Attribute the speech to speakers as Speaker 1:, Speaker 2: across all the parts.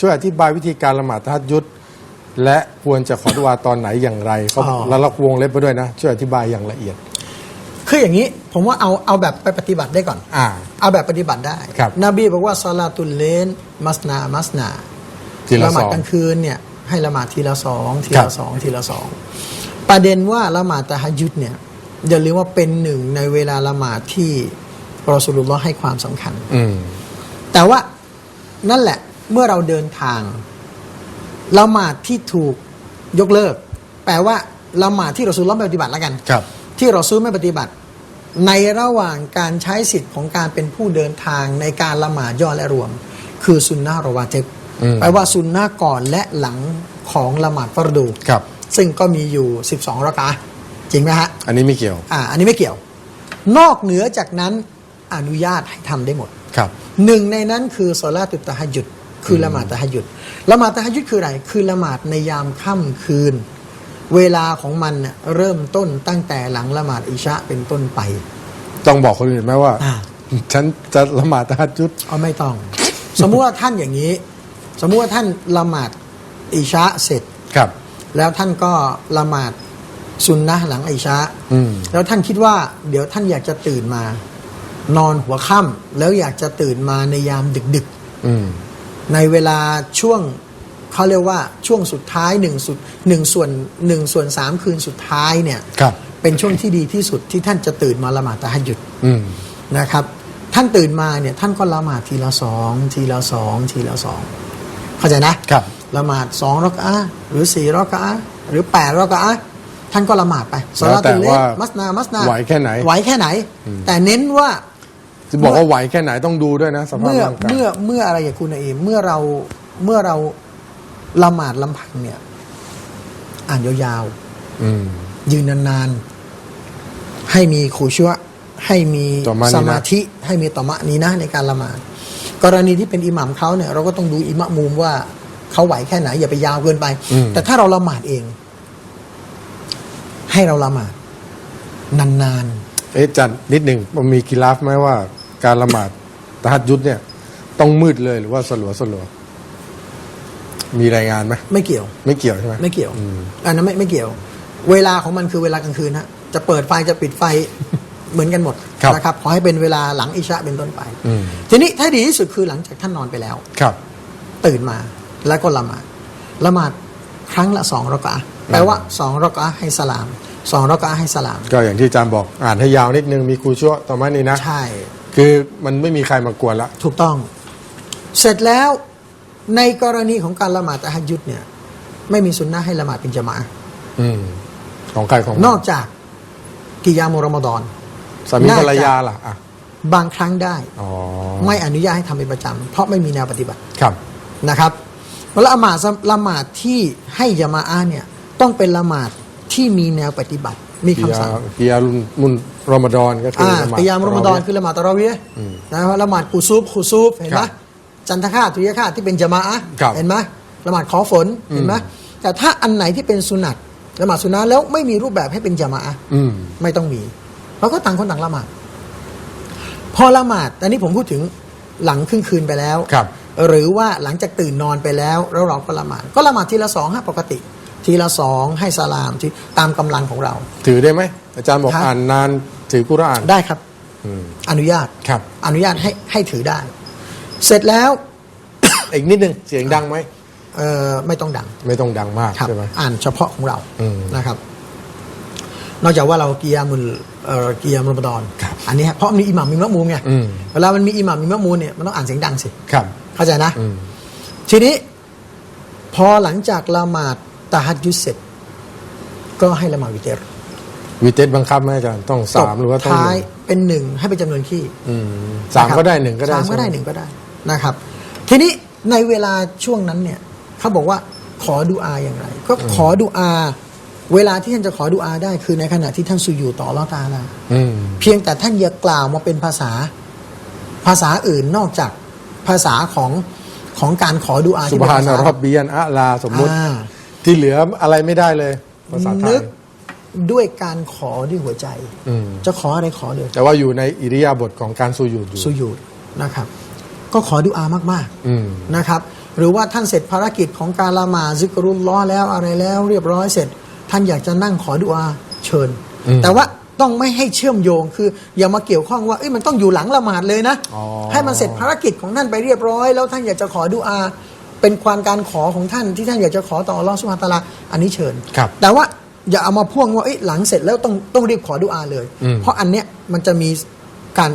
Speaker 1: ช่วยอธิบายวิธีการละหมาดตะฮัดยุดและควรจะขอดุอาตอนไหนอย่างไรเขา
Speaker 2: อ๋อ
Speaker 1: แล้วเราวงเล็บไปด้วยนะ ช่วยอธิบายอย่างละเอียด
Speaker 2: คืออย่างนี้ผมว่าเอาเอาแบบไปปฏิบัติได้ก่อน
Speaker 1: อ่า
Speaker 2: เอาแบบปฏิบัติได้
Speaker 1: ครับ
Speaker 2: นบีบอกว่าซาลาตุลเลนมัสนามัสนา
Speaker 1: ทีละ
Speaker 2: ละหมาด
Speaker 1: สอง
Speaker 2: กลางคืนเนี่ยให้ละหมาดทีละสองที
Speaker 1: ครั
Speaker 2: ละ
Speaker 1: บ
Speaker 2: สองทีละสองประเด็นว่าละหมาดตะฮัจยุดเนี่ยอย่าลืมว่าเป็นหนึ่งในเวลาละหมาดที่รอสูลุลลอฮ์ให้ความสำคัญ
Speaker 1: อืม
Speaker 2: แต่ว่านั่นแหละ เมื่อเราเดินทางละหมาดที่ถูกยกเลิก แปลว่าละหมาดที่เราซูลลอฮ์ไม่ปฏิบัติแล้วกัน
Speaker 1: ครับ
Speaker 2: ที่เราซื้อไม่ปฏิบัติ ในระหว่างการใช้สิทธิ์ของการเป็นผู้เดินทางในการละหมาดย่อและรวม คือซุนนะรอวาเทบ
Speaker 1: อืม
Speaker 2: แปลว่าซุนนะก่อนและหลังของละหมาดฟารดู
Speaker 1: ครับ
Speaker 2: ซึ่งก็มีอยู่ 12รากะอะห์จริงไหมฮะ
Speaker 1: อันนี้ไม่เกี่ยว
Speaker 2: อ่าอันนี้ไม่เกี่ยว นอกเหนือจากนั้นอนุญาตให้ทำได้หมด
Speaker 1: ครับ
Speaker 2: หนึ่งในนั้นคือโซลาตุตตะฮัจยุด คือละหมาดตะฮัจยุดละหมาดตะฮัจยุดคืออะไร คือละหมาดในยามค่ำคืน เวลาของมันเนี่ยเริ่มต้นตั้งแต่หลังละหมาดอิชะเป็นต้นไป
Speaker 1: ต้องบอกคนอื่นไหมว่า
Speaker 2: อ่า
Speaker 1: ฉันจะละหมาดตะฮัดยุด
Speaker 2: เอาไม่ต้อง สมมุติว่าท่านอย่างนี้ สมมุติว่าท่านละหมาดอิชะเสร็จ
Speaker 1: ครับ
Speaker 2: แล้วท่านก็ละหมาดซุนนะห์หลังอิชะ
Speaker 1: อืม
Speaker 2: แล้วท่านคิดว่า เดี๋ยวท่านอยากจะตื่นมา นอนหัวค่ำแล้วอยากจะตื่นมาในยามดึกๆ
Speaker 1: อืม
Speaker 2: ในเวลาช่วงเขาเรียกว่าช่วงสุดท้ายหนึ่งสุดหนึ่งส่วนหนึ่งส่วนสามคืนสุดท้ายเนี่ย
Speaker 1: ครับ
Speaker 2: เป็นช่วงที่ดีที่สุดที่ท่านจะตื่นมาละหมาดตะฮัจญุด
Speaker 1: อืม
Speaker 2: นะครับ ท่านตื่นมาเนี่ยท่านก็ละหมาดทีละสองทีละสองทีละสองเข้าใจนะครับละหมาดสองรักอะห์หรือสี่รักอะห์หรือแปดรักอะห์ท่านก็ละหมาดไปส
Speaker 1: แล้ว
Speaker 2: ลา
Speaker 1: แต่
Speaker 2: ตุลเล
Speaker 1: ว่า
Speaker 2: มัสนามัสนา
Speaker 1: ไหวแค่ไหน
Speaker 2: ไหวแค่ไหน แต่เน้นว่า
Speaker 1: จะบอกว่าไหวแค่ไหนต้องดูด้วยนะสภาพ
Speaker 2: เมื่อ
Speaker 1: ร่างกาย
Speaker 2: เมื่อเมื่ออะไรอย่างคุณเอมเมื่อเราเมื่อเราละหมาดลำพังเนี่ย อ่านยาว
Speaker 1: อืม
Speaker 2: ๆ ยืนนานๆ ให้มีขูชัวให้มี
Speaker 1: ต่อมานีนะ
Speaker 2: สมาธิให้มีต่อมะนี้นะในการละหมาดกรณีที่เป็นอิหมัมเขาเนี่ย เราก็ต้องดูอิมะมูมว่าเขาไหวแค่ไหน อย่าไปยาวเกินไป
Speaker 1: อืม
Speaker 2: แต่ถ้าเราละหมาดเอง ให้เราละหมาดนาน
Speaker 1: เอ๊ะจันนิดหนึ่งมันมีกีราฟไหมว่า การละหมาดตะฮัดยุดเนี่ย ต้องมืดเลยหรือว่าสลัวสลัวมีรายงานไหม
Speaker 2: ๆไม่เกี่ยว
Speaker 1: ไม่เกี่ยวใช่ไหม
Speaker 2: ไม่เกี่ยว
Speaker 1: อืม
Speaker 2: อันนั้นไม่ไม่เกี่ยว เวลาของมันคือเวลากลางคืนฮะจะเปิดไฟจะปิดไฟเหมือนกันหมด
Speaker 1: ครับ
Speaker 2: นะครับขอให้เป็นเวลาหลังอิชะเป็นต้นไป
Speaker 1: อืม
Speaker 2: ทีนี้ถ้าดีที่สุดคือหลังจากท่านนอนไปแล้ว
Speaker 1: ครับ
Speaker 2: ตื่นมาแล้วก็ละหมาดละหมาดครั้งละสองรอกะอะห์แปลว่าสองรอกะอะห์ให้สลามสองรอกะอะห์ให้สลาม
Speaker 1: ก็อย่างที่อาจารย์บอกอ่านให้ยาวนิดนึงมีครูชั่วต่อมานี่นะ
Speaker 2: ใช่
Speaker 1: คือมันไม่มีใครมากวนละ
Speaker 2: ถูกต้อง เสร็จแล้วในกรณีของการละหมาดตะฮัจยุดเนี่ย ไม่มีสุนนะให้ละหมาดเป็นจามะอะห์
Speaker 1: อืม ของใครของมัน
Speaker 2: นอกจากกิยามุรอมฎอน
Speaker 1: สามี
Speaker 2: น่าจะ
Speaker 1: ภรรยาล่ะอะ
Speaker 2: บางครั้งได้
Speaker 1: อ๋อ
Speaker 2: ไม่อนุญาตให้ทำเป็นประจำเพราะไม่มีแนวปฏิบัติ
Speaker 1: ครับ
Speaker 2: นะครับแล้วละหมาดละหมาดที่ให้ยามาอาเนี่ยต้องเป็นละหมาดที่มีแนวปฏิบัติ มี
Speaker 1: กิ
Speaker 2: คำ
Speaker 1: ยา
Speaker 2: สั่ง
Speaker 1: กิยาลุนมุนรอมฎอนก็คือ
Speaker 2: อ่า
Speaker 1: ละหมาด
Speaker 2: กิยามรอมฎอนคือละหมาดตะเราะเวียห์
Speaker 1: อืม
Speaker 2: นะครับละหมาดกุซูบกุซูบเห็นไหม
Speaker 1: ครับ
Speaker 2: จันทคาตุริยคาตที่เป็นจามะอะห์
Speaker 1: ครับ
Speaker 2: เห็นไหมละหมาดขอฝนเห็นไหม
Speaker 1: อืม
Speaker 2: แต่ถ้าอันไหนที่เป็นสุนัตละหมาดสุนัตแล้วไม่มีรูปแบบให้เป็นจามะอะห์
Speaker 1: อืม
Speaker 2: ไม่ต้องมีเราก็ต่างคนต่างละหมาดพอละหมาดแต่นี้ผมพูดถึงหลังครึ่งคืนไปแล้ว
Speaker 1: ครับ
Speaker 2: หรือว่าหลังจากตื่นนอนไปแล้วแล้วเราก็ละหมาดก็ละหมาดทีละสองฮะปกติ ทีละสองให้สลามที่ตามกำลังของเรา
Speaker 1: ถือได้ไหมอาจารย์บอก
Speaker 2: ครับ
Speaker 1: อ่านนานถือกุรอาน
Speaker 2: ได้ครับ
Speaker 1: อืม
Speaker 2: อนุญาต
Speaker 1: ครับ
Speaker 2: อนุญาตให้ให้ถือได้ เสร็จแล้ว
Speaker 1: อีกนิดนึงเสียงดังไหม
Speaker 2: เอ่อไม่ต้องดัง
Speaker 1: ไม่ต้องดังมาก
Speaker 2: ครับ
Speaker 1: ใช่ไหม
Speaker 2: อ่านเฉพาะของเรา
Speaker 1: อืม
Speaker 2: นะครับ นอกจากว่าเราเกียามุลเอ่อเกียามรอมฎอน
Speaker 1: ครับ
Speaker 2: อันนี้ฮะเพราะมีอิหมัมมีมะมูมไง
Speaker 1: อืม
Speaker 2: เวลามันมีอิหมัมมีมะมูมเนี่ยมันต้องอ่านเสียงดังสิ
Speaker 1: ครับ
Speaker 2: เข้าใจนะ
Speaker 1: อืม
Speaker 2: ทีนี้ พอหลังจากละหมาด ตะฮัดยุดเสร็จ ก็ให้ละหมาดวิเตร
Speaker 1: วีเตสบังคับไหมอาจารย์ต้องสามหรือว่าต้อง
Speaker 2: ท้าย
Speaker 1: หนึ่ง
Speaker 2: เป็นหนึ่งให้เป็นจำนวนขี้
Speaker 1: อืมสาม
Speaker 2: นะครับ
Speaker 1: ก็ได้หนึ่งก็ได้
Speaker 2: สามก็ได้
Speaker 1: ใช่
Speaker 2: ห
Speaker 1: ม
Speaker 2: นึ่งก็ได้นะครับ ทีนี้ในเวลาช่วงนั้นเนี่ยเขาบอกว่าขอดูอาอย่างไร ก็ขอดูอา เวลาที่ท่านจะขอดูอาได้คือในขณะที่ท่านสุญูต่ออัลลอฮ์ตาลา
Speaker 1: อืม
Speaker 2: เพียงแต่ท่านอย่ากล่าวมาเป็นภาษาภาษาอื่นนอกจากภาษาของของการขอดูอา
Speaker 1: สุ
Speaker 2: ที่
Speaker 1: บ
Speaker 2: เป็น
Speaker 1: ฮา
Speaker 2: ภานษาร
Speaker 1: อบบียันอะลาสมมุติ
Speaker 2: อ่า
Speaker 1: ที่เหลืออะไรไม่ได้เลยภาษาไท
Speaker 2: นึ
Speaker 1: ย
Speaker 2: กด้วยการขอด้วยหัวใจ
Speaker 1: อืม
Speaker 2: จะขออะไรขอเลย
Speaker 1: แต่ว่าอยู่ในอิริยาบถของการสูญูดอยู่
Speaker 2: สุญูดนะครับ ก็ขอดูอามาก
Speaker 1: อืม
Speaker 2: ๆนะครับ หรือว่าท่านเสร็จภารกิจของการละหมาดซิกรุลล้อฮ์แล้วอะไรแล้ว เรียบร้อยเสร็จ ท่านอยากจะนั่งขอดุอาเชิญ
Speaker 1: อืม
Speaker 2: แต่ว่าต้องไม่ให้เชื่อมโยงคือ อย่ามาเกี่ยวข้องว่าเอ้ยมันต้องอยู่หลังละหมาดเลยนะ
Speaker 1: อ๋อ
Speaker 2: ให้มันเสร็จภารกิจของท่านไปเรียบร้อย แล้วท่านอยากจะขอดุอา เป็นความการขอของท่านที่ท่านอยากจะขอต่ออัลลอฮฺสุบฮานะฮูวะตะอาลาอันนี้เชิญ
Speaker 1: ครับ
Speaker 2: แต่ว่าอย่าเอามาพ่วงว่าเอ้ยหลังเสร็จแล้วต้องต้องรีบขอดุอาเลย
Speaker 1: อืม
Speaker 2: เพราะอันเนี้ยมันจะมีการ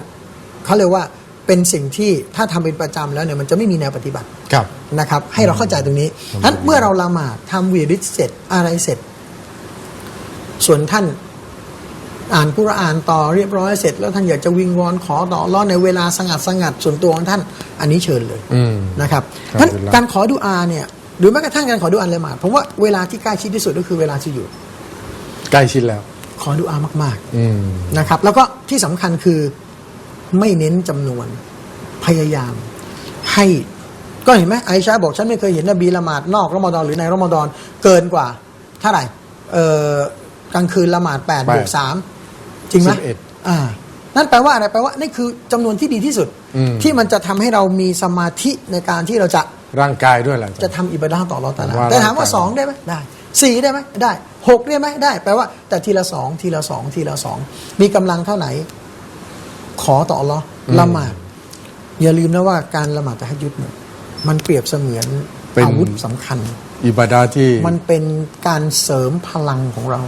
Speaker 2: เขาเรียกว่าเป็นสิ่งที่ถ้าทำเป็นประจำแล้วเนี่ยมันจะไม่มีแนวปฏิบัติ
Speaker 1: ครับ
Speaker 2: นะครับให้เราเข้าใจตรงนี้ฉะนั้นเมื่อเราละหมาดทำวีริดเสร็จอะไรเสร็จ ส่วนท่าน อ่านกุรอานต่อเรียบร้อยเสร็จแล้วท่านอยากจะวิงวอนขอต่อรอดในเวลาสงัดสงัดส่วนตัวของท่านอันนี้เชิญเลย
Speaker 1: อืม
Speaker 2: นะครับ
Speaker 1: ครับ
Speaker 2: ท่าน
Speaker 1: เวลา
Speaker 2: การขอดุอาเนี่ยหรือแม้กระทั่งการขอดุอาละหมาดผมว่าเวลาที่ใกล้ชิดที่สุดก็คือเวลาที่อยู่
Speaker 1: ใกล้ชิดแล้ว
Speaker 2: ขอดุอามาก
Speaker 1: อืม
Speaker 2: ๆนะครับ แล้วก็ที่สำคัญคือไม่เน้นจำนวนพยายามให้ก็เห็นไหมไอชาบอกฉันไม่เคยเห็นนบีละหมาดนอกรอมฎอนหรือในรอมฎอนเกินกว่าเท่าไหร่เอ่อกลางคืนละหมาดแปด
Speaker 1: แปด
Speaker 2: บวกสาม จริงไหม
Speaker 1: สิบเอ็ด
Speaker 2: อ่า นั่นแปลว่าอะไรแปลว่านี่คือจำนวนที่ดีที่สุด
Speaker 1: อืม
Speaker 2: ที่มันจะทำให้เรามีสมาธิในการที่เราจะ
Speaker 1: ร่างกายด้วยแหละ
Speaker 2: จะทำอิบาดาต่อเราแต่ละ
Speaker 1: ผมว่า
Speaker 2: แต่ถามว่า
Speaker 1: ร่างกาย
Speaker 2: สองได้ไหมได้สี่ได้ไหมได้หกได้ไหมได้ แปลว่า แต่ทีละสองทีละสองทีละสองมีกำลังเท่าไหน ขอต่ออัลลอฮ์ละหมาด อย่าลืมนะว่าการละหมาดตะฮัจยุดเนี่ยมันเปรียบเสมือนอาวุธสำคัญ
Speaker 1: อิบาดาที่
Speaker 2: มันเป็นการเสริมพลังของเรา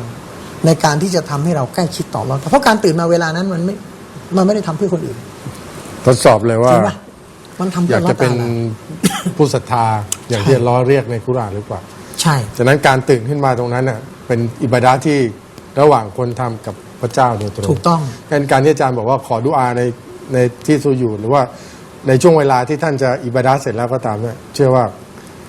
Speaker 2: ในการที่จะทำให้เราใกล้ชิดต่อเราเพราะการตื่นมาเวลานั้นมันไม่มันไม่ได้ทำเพื่อคนอื่น
Speaker 1: ทดสอบเลยว่า
Speaker 2: จริงปะมันทำ
Speaker 1: อ
Speaker 2: เพื่
Speaker 1: ยา
Speaker 2: อกอัลลอ
Speaker 1: จะ
Speaker 2: ฮ์
Speaker 1: เป็น
Speaker 2: ตะอาลา
Speaker 1: ผู้ศรัทธาอย่างที่ล้อเรียกในกุรอานหรือเปล่า
Speaker 2: ใช่
Speaker 1: ฉะนั้นการตื่นขึ้นมาตรงนั้นน่ะเป็นอิบาดาที่ระหว่างคนทำกับพระเจ้าโดยตรง
Speaker 2: ถูกต้อง
Speaker 1: งั้นการที่อาจารย์บอกว่าขอดุอาในในที่สูญูดหรือว่าในช่วงเวลาที่ท่านจะอิบาดาเสร็จแล้วก็ตามเนี่ยเชื่อว่า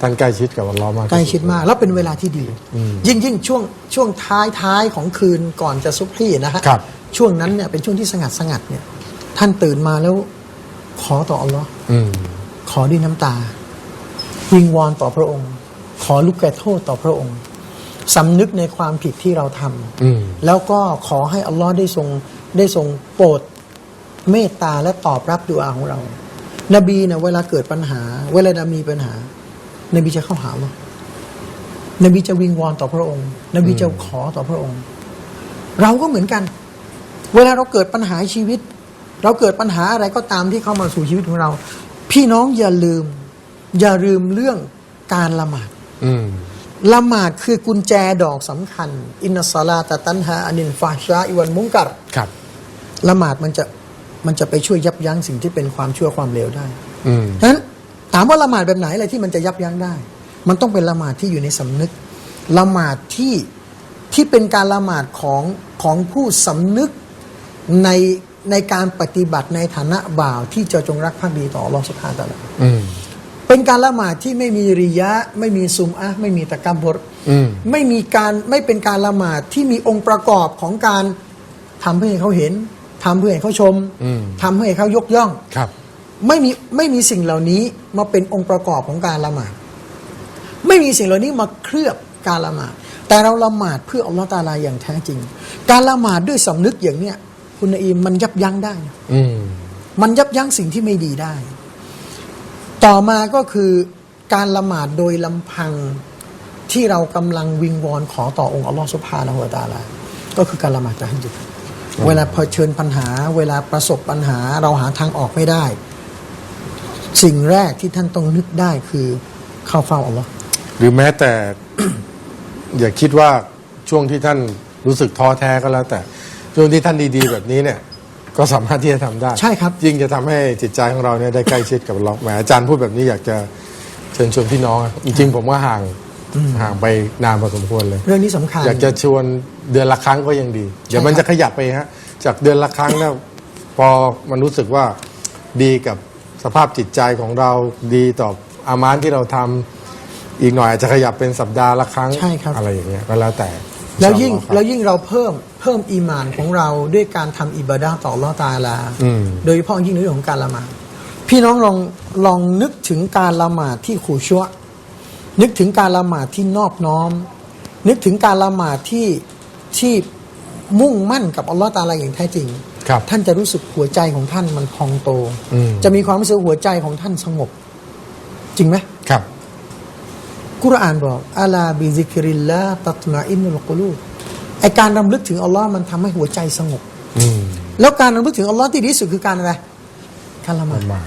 Speaker 1: ท่านใกล้ชิดกับอัลลอฮ์มากที่
Speaker 2: ใกล้
Speaker 1: สุ
Speaker 2: ชิดมาก แล้วเป็นเวลาที่ดี
Speaker 1: อืม
Speaker 2: ยิ่งยิ่งช่วงช่วงท้ายท้ายของคืนก่อนจะซุบฮีนะฮะ
Speaker 1: ครับ
Speaker 2: ช่วงนั้นเนี่ยเป็นช่วงที่สงัดสงัดเนี่ย ท่านตื่นมาแล้วขอต่ออัลลอฮ์
Speaker 1: อืม
Speaker 2: ขอด้วยน้ำตา วิงวอนต่อพระองค์ ขอลูกแก่โทษต่อพระองค์สำนึกในความผิดที่เราทำ
Speaker 1: อืม
Speaker 2: แล้วก็ขอให้อัลลอฮ์ได้ทรงได้ทรงโปรดเมตตาและตอบรับดุอาของเรา นบีเนี่ยเวลาเกิดปัญหา เวลามีปัญหา นบีจะเข้าหาอัลลอฮ์นบีจะวิงวอนต่อพระองค์ นบีจะขอต่อพระองค์ เราก็เหมือนกัน เวลาเราเกิดปัญหาชีวิต เราเกิดปัญหาอะไรก็ตามที่เข้ามาสู่ชีวิตของเรา พี่น้องอย่าลืม อย่าลืมเรื่องการละหมาด
Speaker 1: อืม
Speaker 2: ละหมาดคือกุญแจดอกสำคัญ อินนัสซาลาตะตันฮาอานินฟาชาอิวันมุงกัร
Speaker 1: ครับ
Speaker 2: ละหมาดมันจะมันจะไปช่วยยับยั้งสิ่งที่เป็นความชั่วความเลวได้
Speaker 1: อืม
Speaker 2: ฉะนั้น ถามว่าละหมาดแบบไหนอะไรที่มันจะยับยั้งได้ มันต้องเป็นละหมาดที่อยู่ในสำนึก ละหมาดที่ที่เป็นการละหมาดของของผู้สำนึกในในการปฏิบัติในฐานะบ่าวที่จะจงรักภักดีต่ออัลลอฮฺสุบฮานะฮูวะตะอาลา
Speaker 1: อืม
Speaker 2: เป็นการละหมาดที่ไม่มีริยะ ไม่มีซุมอะห์ไม่มีตะกับบร
Speaker 1: อืม
Speaker 2: ไม่มีการไม่เป็นการละหมาดที่มีองค์ประกอบของการทำเพื่อให้เขาเห็นทำเพื่อให้เขาชม
Speaker 1: อืม
Speaker 2: ทำเพื่อให้เขายกย่อง
Speaker 1: ครับ
Speaker 2: ไม่มีไม่มีสิ่งเหล่านี้มาเป็นองค์ประกอบของการละหมาดไม่มีสิ่งเหล่านี้มาเคลือบการละหมาดแต่เราละหมาดเพื่ออัลลอฮฺตะอาลาอย่างแท้จริง การละหมาดด้วยสำนึกอย่างเนี้ยคุณนอีมมันยับยั้งได้นะ
Speaker 1: อืม
Speaker 2: มันยับยั้งสิ่งที่ไม่ดีได้ ต่อมาก็คือการละหมาดโดยลำพังที่เรากำลังวิงวอนขอต่อองค์อัลลอฮฺสุบฮานะฮูวะตะอาลา ก็คือการละหมาดตะฮัจญุดเวลาเผชิญปัญหา เวลาประสบปัญหาเราหาทางออกไม่ได้ สิ่งแรกที่ท่านต้องนึกได้คือเข้าเฝ้าอัลลอฮ์
Speaker 1: หรือแม้แต่ อย่าคิดว่าช่วงที่ท่านรู้สึกท้อแท้ก็แล้ว แต่ช่วงที่ท่านดีๆ แบบนี้เนี่ย ก็สามารถที่จะทำได้
Speaker 2: ใช่ครับ
Speaker 1: ยิ่งจะทำให้จิตใจของเราเนี่ยได้ใกล้ชิดกับเราแหมอาจารย์พูดแบบนี้อยากจะเชิญชวนพี่น้องอะจริงๆผมว่าห่างห่างไปนานพอสมควรเลย
Speaker 2: เรื่องนี้สำคัญ
Speaker 1: อยากจะชวนเดือนละครั้งก็ยังดี เดี๋ยวมัน
Speaker 2: ครับ
Speaker 1: จะขยับไปฮะ จากเดือนละครั้งแล้วพอมันรู้สึกว่าดีกับ สภาพจิตใจของเราดีต่ออามานที่เราทำอีกหน่อยอาจจะขยับเป็นสัปดาห์ละครั้ง
Speaker 2: ใช่ครับ
Speaker 1: อะไรอย่างเงี้ยก็แล้วแต่
Speaker 2: แล้วยิ่ง
Speaker 1: อินชาอัลลอฮ์ครับ
Speaker 2: แล้วยิ่งเราเพิ่มเพิ่มอีมานของเราด้วยการทำอิบาดาต่ออัลลอฮ์ตะอาลา
Speaker 1: อืม
Speaker 2: โดยเฉพาะยิ่งในเรื่องของการละหมาดพี่น้องลองลองนึกถึงการละหมาดที่ขู่ชัวนึกถึงการละหมาดที่นอบน้อม นึกถึงการละหมาดที่ที่มุ่งมั่นกับอัลลอฮ์ตะอาลาอย่างแท้จริง
Speaker 1: ครับ
Speaker 2: ท่านจะรู้สึกหัวใจของท่านมันพองโต
Speaker 1: อืม
Speaker 2: จะมีความรู้สึกหัวใจของท่านสงบ จริงไหม
Speaker 1: ครับ
Speaker 2: กุรอานบอกอาลาบิซิกริลละตัตมาอินุลกุลูไอการรำลึกถึงอัลลอฮ์มันทำให้หัวใจสงบ
Speaker 1: อืม
Speaker 2: แล้วการรำลึกถึงอัลลอฮ์ที่ดีที่สุดคือการอะไรการละหมาด
Speaker 1: ประมาณ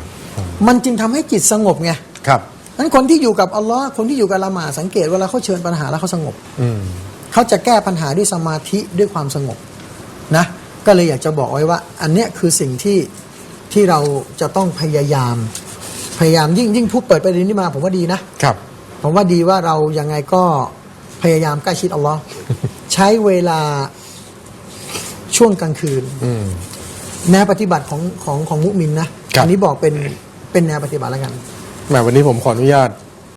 Speaker 2: มันจึงทำให้จิตสงบไง
Speaker 1: ครับ
Speaker 2: นั้นคนที่อยู่กับอัลลอฮ์คนที่อยู่กับละหมาดสังเกตเวลาเขาเชิญปัญหาแล้วเขาสงบ
Speaker 1: อืม
Speaker 2: เขาจะแก้ปัญหาด้วยสมาธิด้วยความสงบนะ ก็เลยอยากจะบอกไว้ว่า อันเนี้ยคือสิ่งที่ที่เราจะต้องพยายาม พยายามยิ่งยิ่งพูดเปิดประเด็นนี้มา ผมว่าดีนะ
Speaker 1: ครับ
Speaker 2: ผมว่าดีว่าเรายังไงก็พยายามใกล้ชิดอัลลอฮ์ ใช้เวลาช่วงกลางคืน
Speaker 1: อืม
Speaker 2: แนวปฏิบัติของของของมุมินนะครับ อันี้บอกเป็นเป็นแนวปฏิบัติแล้วกัน
Speaker 1: แหมวันนี้ผมขออนุญาต